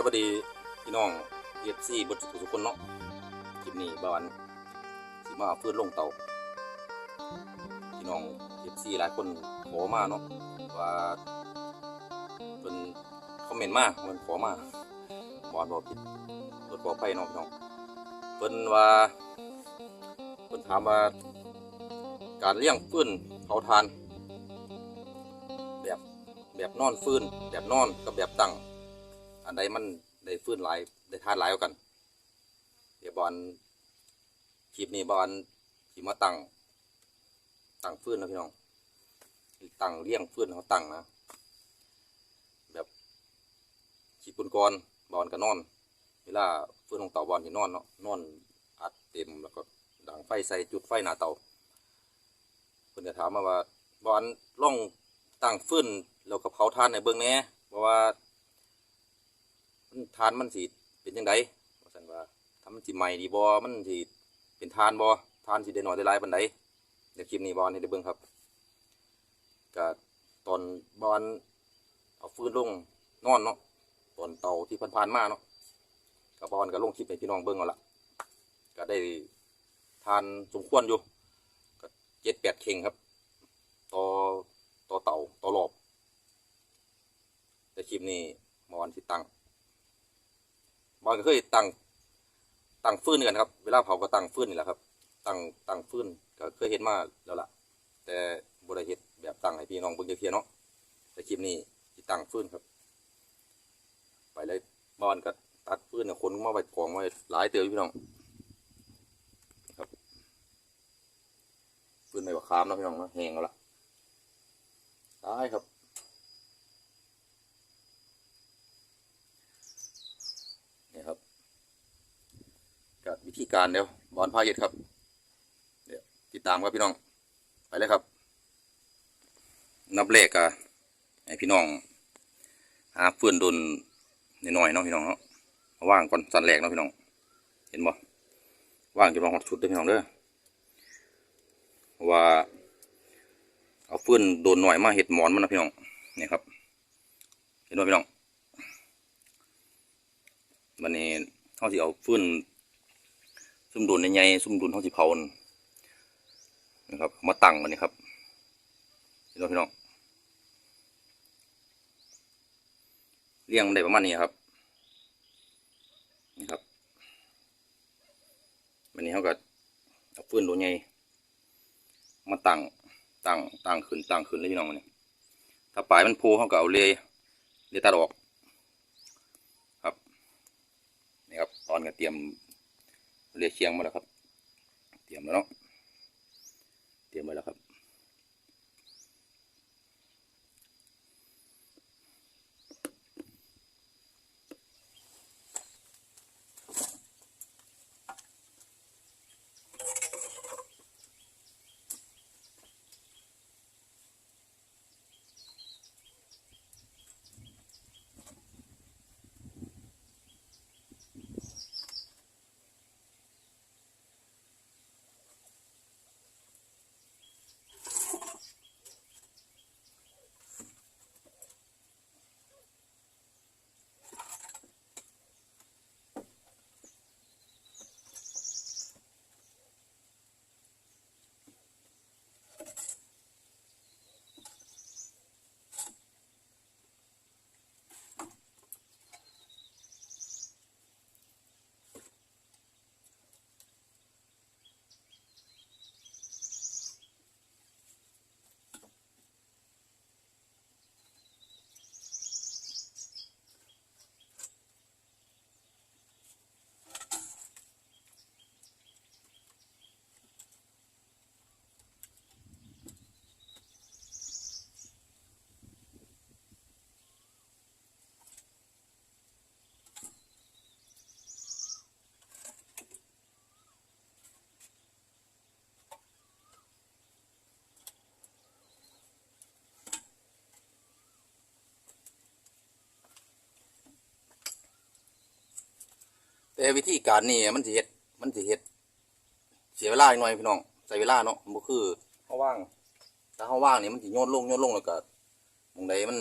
สวัสดีพี่น้องเอฟซีบททุกคนเนาะคลิปนี้บ้านสิมาเพื่อนลงเตาพี่น้องเอฟซีหลายคนขอมาเนาะว่าเป็นคอมเมนต์มาเพิ่นขอมาบอนบอกผิดรถขอกไปเนาะพี่น้องเพิ่นว่าเพิ่นถามว่าการเลี้ยงฟื้นเผาทาน แบบแบบนอนฟื้นแบบนอนกับแบบตั้ง อันใดมันได้ฟื้นหลายได้ทานหลายกว่ากัน เดี๋ยวบอลคลิปนี้บอลที่มาตังตังฟื้นนะพี่น้องตังเลี้ยงฟื้นเขาตังนะแบบขีปุนกรบอลก็นอน เวลาฟื้นของเต่าบอลที่นอนเนาะนอนอัดเต็มแล้วก็ดังไฟใส่จุดไฟหน้าเตาเพิ่นจะถามมาว่าบอลล่องตั้งฟื้นแล้วก็เผาท่านในเบื้องแหน่เพราะว่า ทานมันสิเป็นยังไงว่าซั่นว่าถ้ามันสิใหม่ดีบ่มันสิเป็นทานบ่ทานสิได้น้อยได้หลายปานใดเดี๋ยวคลิปนี้บอลให้ได้เบิ่งครับก็ตอนบอลเอาฟื้นลงนอนเนาะตอนเตาที่ผ่านๆมาเนาะก็บบอลก็ลงคลิปให้พี่น้องเบิ่งเอาละก็ได้ทานสมควรอยู่ก็เจ็ดแปดเข่งครับต่อต่อเต่าต่อรอบแต่คลิปนี้บอลสิตั้ง อลก็เคยตั้งตั้งฟืนกันครับ เวลาเผาก็ตั้งฟืนนี่แหละครับตั้งตั้งฟืนก็เคยเห็นมาแล้วล่ะ แต่บริเฮ็ดแบบตั้งให้พี่น้องเบิ่งจักเทียเนาะแต่คลิปนี้ที่ตั้งฟืนครับ ไปเลยบอลก็ตัดฟืนเนี่ยคนมาไว้กองไว้หลายเตือพี่น้องครับฟืนไม่ว่าคามนะพี่น้องนะแหงแล้วล่ะได้ครับ นี่ครับกับ วิธีการเดี๋ยวบอลพาเย็ดครับ เดี๋ยวติดตามครับพี่น้อง ไปเลยครับ นับเลขอะให้พี่น้องหาเฟื่อนดนนิดหน่อยๆเนาะพี่น้องเนาะว่างก่อนสันแรกเนาะพี่น้อง เห็นบ่ว่างจะลองหดชุดเด้อพี่น้องเด้อว่า เอาเฟื่อนโดนหน่อยมาเห็ดหมอนมันนะพี่น้องนี่ครับ เห็นบ่พี่น้องวันนี้เขาสิเอาฟืน ซุ่มดุนใหญ่ซุ่มดุนเขาสิเผานั่นนะครับ มาตั้งกันนี่ครับเห็นไหมพี่น้องเลี้ยงได้ประมาณนี้ครับนี่ครับวันนี้เขาก็เอาฟืนดุนใหญ่มาตั้งตั้งตั้งขึ้นตั้งขึ้นเลยพี่น้องวันนี้ถ้าปลายมันโพเขาก็เอาเลยเลยตัดออกนี่ครับตอนก็เตรียม เรียกเชียงมาแล้วครับ แต่วิธีการนี่มันสิเฮ็ดมันสิเฮ็ดเสียเวลาอีกหน่อยพี่น้องใส่เวลาเนาะบ่คือเฮาว่างถ้าเฮาว่างนี่มันสิโยนลงโยนลงแล้วก็มองใดมัน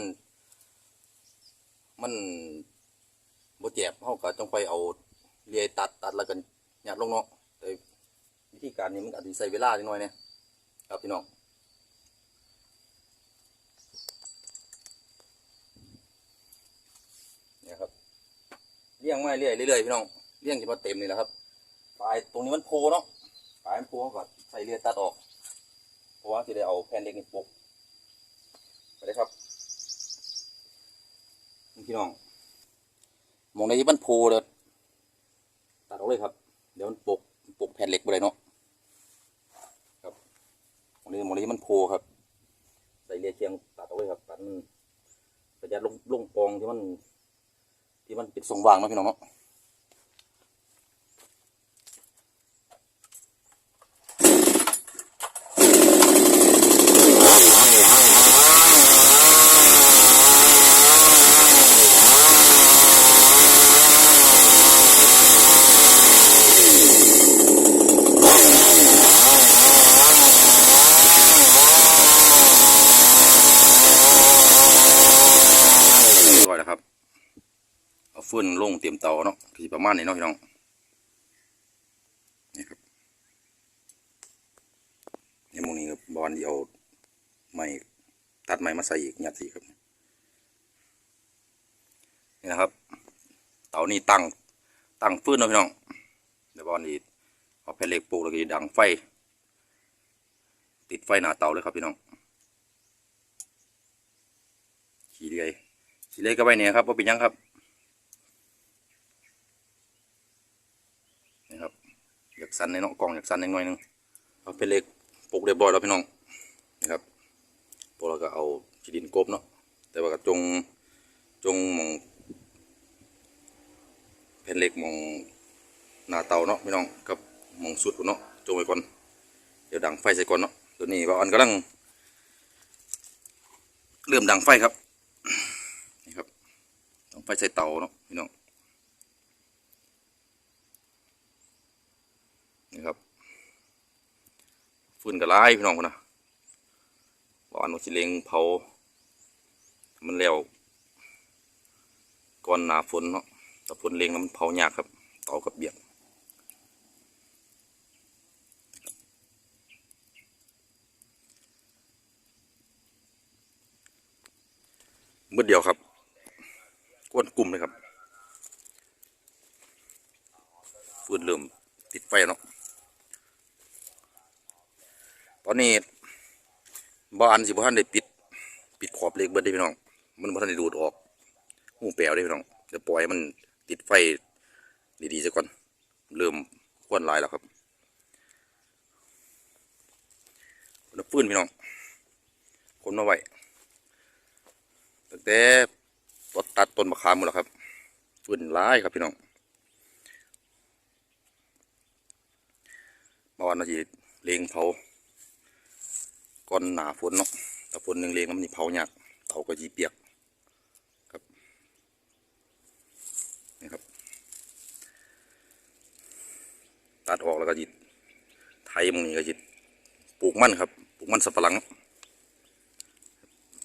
มันบ่เจ็บเฮาก็ต้องไปเอาเลียตัดตัดแล้วกันหยัดลงเนาะแต่วิธีการนี้มันอาจสิใช้เวลาจักหน่อยเนี่ยครับพี่น้องเนี่ยครับเลี้ยงไมาเรื่อยเรื่อยพี่น้อง ลี้ยงจนว่าเต็มนี่แหละครับปลายตรงนี้มันโพเนาะปลายมันโพเขาก็ใส่เลียตัดออก เพราะว่าสิได้เอาแผ่นเหล็กนี่ปกไปเลยครับพี่น้องมองในที่มันโพเลยตัดออกเลยครับ เดี๋ยวมันปกปกแผ่นเหล็กไปเลยเนาะครับมองนี้มองในที่มันโพครับ ใส่เลียเชียงตัดออกเลยครับตัดมันประหยัดลงลงปองที่มัน ที่มันปิดทรงวางเนาะพี่น้องเนาะ เรียบร้อยแล้วครับ เอาฟืนล งเตรียมเตาเนาะที่ประมาณนี้เนาะพี่น้องนี่ครับนี่มองนี้ครับบอลเดียวไม้ตัดไม้มาใส่อีกยัดสีครับนี่นะครับ เตานี้ตั้งตั้งฟืนเนาะพี่น้องเดี๋ยวบอลนี้เอาแผ่นเหล็กปลูกแล้วก็ดังไฟ ติดไฟหน้าเตาเลยครับพี่น้องขี่เรือยขี่เรือยก็ไว้เนี่ยครับว่าเป็นยังครับนี่ครับอยาก สันในเนาะกล่องอยากสันหน่อยหนึงเอาเป็นเหล็กปลูกเรียบร้อยแล้วพี่น้องนี่ครับพวกเราก็เอาขีดินกบเนาะแต่ว่าก็จงจงมองแผ่นเหล็กมองหน้าเตาเนาะพี่น้องกับมองสุดเนาะจงไว้ก่อนเดี๋ยวดังไฟใส่ก่อนเนาะตัวนี้ว่าอันกำลังเริ่มดังไฟครับนี่ครับต้องไฟใส่เตาเนาะพี่น้อง นี่ครับฟืนกระไล่พี่น้องคนนะว่าอันว่าสิเลงเผา มันแล้วก่อนหนาฝนเนาะแต่ฝนเลงแล้วมันเผายากครับเตากับเบียกมืดเดียวครับกวนกลุ่มเลยครับฟืนเริ่มติดไฟเนาะ ตอนนี้บ้านสิบ่ทันได้ปิด ปิดขอบเล็กเบิดได้พี่น้อง มันบ่ทันได้ดูดออกหูแปลวได้พี่น้องเดี๋ยวปล่อยมันติดไฟดีๆซะก่อน เริ่มควนลายแล้วครับคนฟืนพี่น้องคนมาไว้ตั้งแต่ตัดตัดต้นมะขามหมดแล้วครับฟืนลายครับพี่น้องเมื่อวานเราจะเลงเผา ก่อนหนาฝนเนาะแต่ฝนหนึ่งเลงแล้วมันนี่เผายากเตาก็ยีเปียกครับนี่ครับ ตัดออกแล้วก็จิไถมึงนี่ก็จิปลูกมันครับปลูกมันสับปะหลัง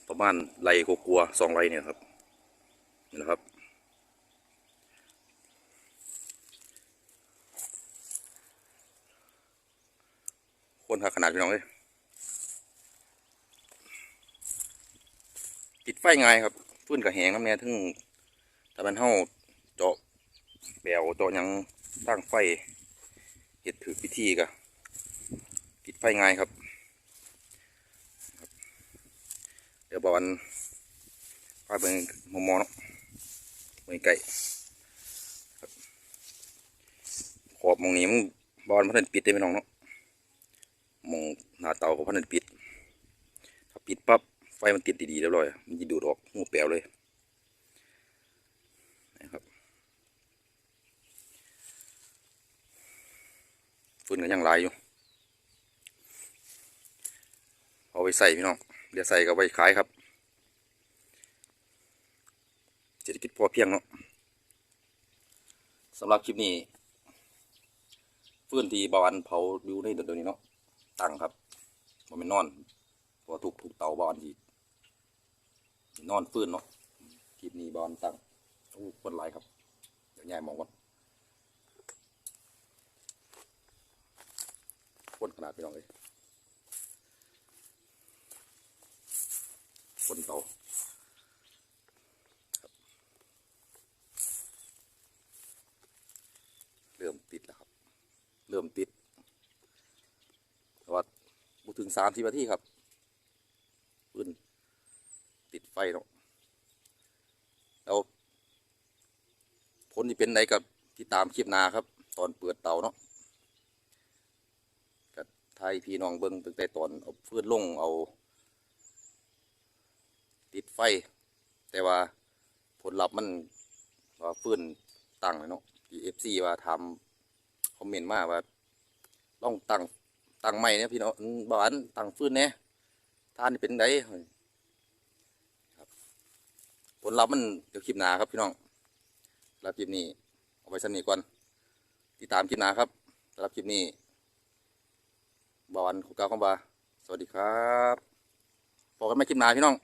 ประมาณไรกกลัวๆสองไรเนี่ยครับนี่แหละครับคนหาขนาดพี่น้องเลย ติดไฟง่ายครับฟื้นกับแหงน้ำเนี่ยถึงถ้ามันเฮาเจาะแบวเจาะยังตั้งไฟเห็ดถือพิธีกะติดไฟง่ายครับ เดี๋ยวบอลพาเบิ่งมอมอเนาะเบิ่งไก่ขอบมองนี้มันบอลพันปิดได้ไหมน้องเนาะมองหน้าเตาก็พันปิด ถ้าปิดปั๊บ ฟมันติดดีๆเรียบร้อย มันจะดูดออกหูแปลวเลยนะครับฟืนก็ยังหลายอยู่ เอาไปใส่พี่น้องเดี๋ยวใส่ก็ไปขายครับเศรษฐกิจพอเพียงเนาะสำหรับคลิปนี้ฟื้นทีบาวันเผาอยู่ในเดือนนี้เนาะตั้งครับมันเป็นอนเพอถูกถูกเตาบาวันที่ นอนฟื้นเนาะคลิปนี้บาวันตั้งโอ้คนหลครับ เดี๋ยวย้ายหมองก่อนคนขนาดพี่น้องเลยคนเตาเริ่มติดแล้วครับ เริ่มติดแต่ว่าบุถึงสามสิบนาทีครับปืนติดไฟเนาะแล้วผล ที่เป็นไหนกับที่ตามคลิปนาครับ ตอนเปิดเตาเนาะกับไทยพี่น้องเบิ้งตั้งแต่ตอนเอาฟืนลงเอา ติดไฟ แต่ว่าผลลัพธ์มันว่าฟืนตั้งเลยเนาะที่เอฟซีว่าทำคอมเมนต์มาว่าต้องตั้งตั้งใหม่เนี่ยพี่น้องอืมบานตั้งฟืนเนี่ยทานเป็นไดครับผลลัพธ์มันเดี๋ยวคลิปหนาครับพี่น้อง รับคลิปนี้ เอาไว้สนิทก่อน ติดตามคลิปหน้าครับสำหรับคลิปนี้บวันของกาวของบา สวัสดีครับพบกันใหม่คลิปหน้าพี่น้อง